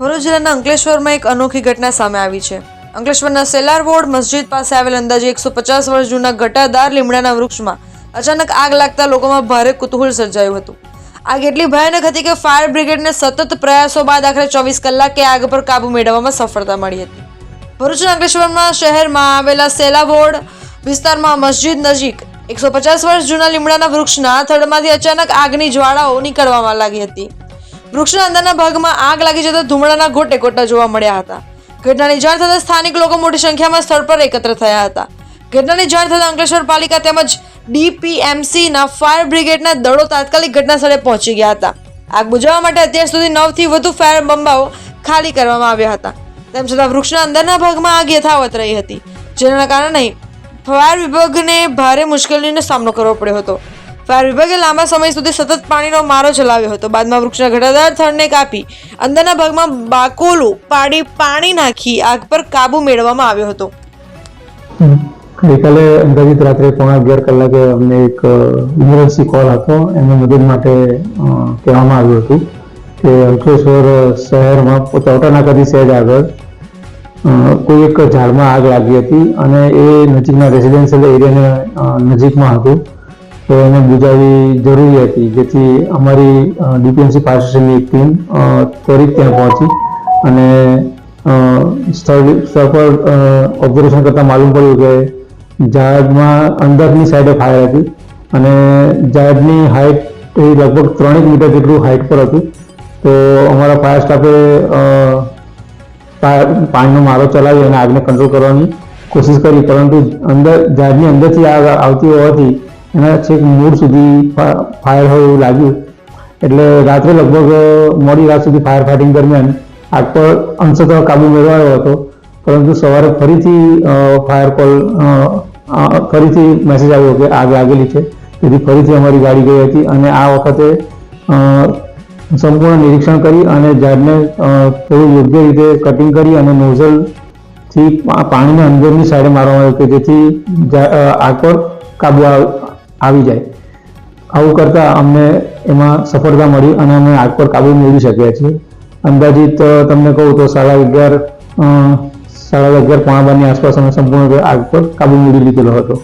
ભરૂચ જિલ્લાના અંકલેશ્વરમાં એક અનોખી ઘટના સામે આવી છે. અંકલેશ્વરના સેલાર વોર્ડ મસ્જિદ પાસે આવેલ અંદાજે એકસો પચાસ વર્ષ જૂના ઘટાદાર લીમડાના વૃક્ષમાં અચાનક આગ લાગતા લોકોમાં ભારે કુતૂહલ સર્જાયું હતું. આગ એટલી ભયાનક હતી કે ફાયર બ્રિગેડને સતત પ્રયાસો બાદ આખરે ચોવીસ કલાકે આગ પર કાબુ મેળવવામાં સફળતા મળી હતી. ભરૂચના અંકલેશ્વરમાં શહેરમાં આવેલા સેલા વોર્ડ વિસ્તારમાં મસ્જિદ નજીક એકસો પચાસ વર્ષ જૂના લીમડાના વૃક્ષના થડમાંથી અચાનક આગની જ્વાળાઓ નીકળવામાં લાગી હતી. વૃક્ષના અંદરના ભાગમાં આગ લાગી જતા ધુમાડાના ગોટે ગોટા જોવા મળ્યા હતા. ઘટનાની જાણ થતાં સ્થાનિક લોકો મોટી સંખ્યામાં સ્થળ પર એકત્ર થયા હતા. ઘટનાની જાણ થતાં અંકલેશ્વર પાલિકા તેમજ ડીપીએમસીના ફાયર બ્રિગેડના દળો તાત્કાલિક ઘટના સ્થળે પહોંચી ગયા હતા. આગ બુઝાવવા માટે અત્યાર સુધી નવથી વધુ ફાયર બંબાઓ ખાલી કરવામાં આવ્યા હતા. તેમ છતાં વૃક્ષના અંદરના ભાગમાં આગ યથાવત રહી હતી. જેના કારણે ફાયર વિભાગને ભારે મુશ્કેલીનો સામનો કરવો પડ્યો હતો. ફાયર વિભાગે લાંબા સમય સુધી સતત પાણીનો મારો ચલાવ્યો હતો. બાદમાં વૃક્ષના ઘટાદાર થડને કાપી અંદરના ભાગમાં બાકોલું પાડી પાણી નાખી આગ પર કાબુ મેળવવામાં આવ્યો હતો. ગઈકાલે અંદાજિત રાત્રે પોણા અગિયાર કલાકે અમને એક ઇમરજન્સી કોલ હતો એમને મદદ માટે કહેવામાં આવ્યું હતું કે અંકલેશ્વર શહેરમાં ચોટા નાકાથી સહેજ આગળ કોઈ એક ઝાડમાં આગ લાગી હતી અને એ નજીકના રેસિડેન્શિયલ એરિયાને નજીકમાં હતું. તો એને બુજાવી જરૂરી હતી, જેથી અમારી ડીપીએમસી પાસેની એક ટીમ ત્વરિત ત્યાં પહોંચી અને સ્થળ સ્થળ પર ઓબ્ઝર્વેશન કરતાં માલુમ પડ્યું કે જહાજમાં અંદરની સાઈડે ફાયર હતી અને જહાજની હાઈટ એ લગભગ ત્રણેક મીટર જેટલું હાઈટ પર હતું. તો અમારા ફાયર સ્ટાફે પાણીનો મારો ચલાવી અને આગને કંટ્રોલ કરવાની કોશિશ કરી, પરંતુ અંદર, જહાજની અંદરથી આગ આવતી હોવાથી એના છેક મૂળ સુધી ફાયર હોય એવું લાગ્યું. એટલે રાત્રે લગભગ મોડી રાત સુધી ફાયર ફાઇટિંગ દરમિયાન આગ પર અંશતઃ કાબુ મેળવાયો હતો. પરંતુ સવારે ફરીથી ફાયર કોલ ફરીથી મેસેજ આવ્યો કે આગ લાગેલી છે. તેથી ફરીથી અમારી ગાડી ગઈ હતી અને આ વખતે સંપૂર્ણ નિરીક્ષણ કરી અને ઝાડને થોડું યોગ્ય રીતે કટિંગ કરી અને નોઝલથી પાણીને અંદરની સાઈડે મારવામાં આવ્યું કે જેથી આગ પર કાબુ આવ- જાય. આવું કરતાં અમને એમાં સફળતા મળી અને અમે આગ પર કાબુ મેળવી શક્યા છીએ. અંદાજિત તમને કહું તો સાડા અગિયાર સાડા અગિયાર પોણા બારની આસપાસ અમે સંપૂર્ણ આગ પર કાબુ મેળવી લીધેલો હતો.